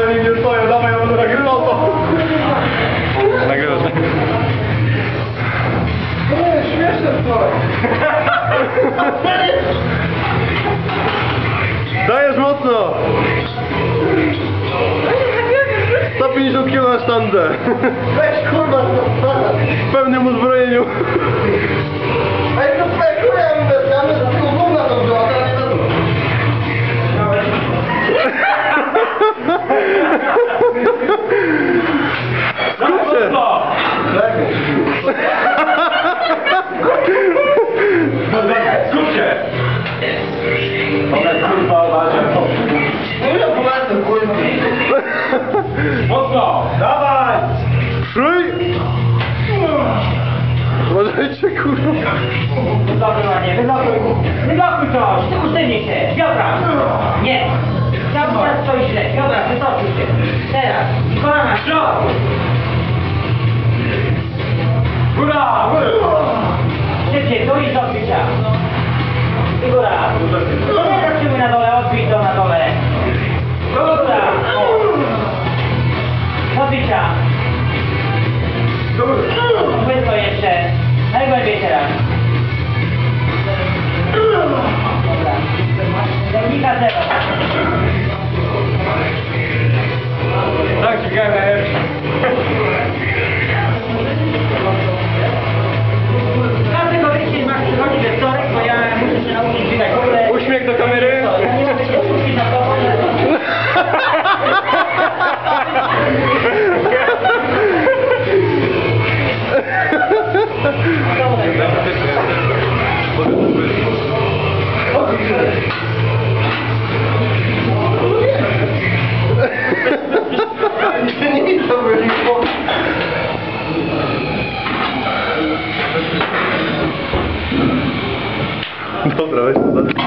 jeżeli nie stoję, dawaj, ja będę nagrywał to. Nagrywasz, tak? Nie, śmieszne to. Dajesz mocno. 150 kg na sztandę. Weź kurwa, to w pełnym uzbrojeniu. Mocno! Dawaj! Szruj! Uważajcie kurwa. Wyblokowanie, wyblokuj. Wyblokuj coś, ty usztywnij się. Biodra. Nie. Tam teraz stoi źle. Biodra, wytoczył się. Teraz. I kolana, szlok. Góra! Szybciej, tu i do odbicia. I góra. Do odbicia. Płytko jeszcze. Najgłębiej teraz. Dobra, weź to.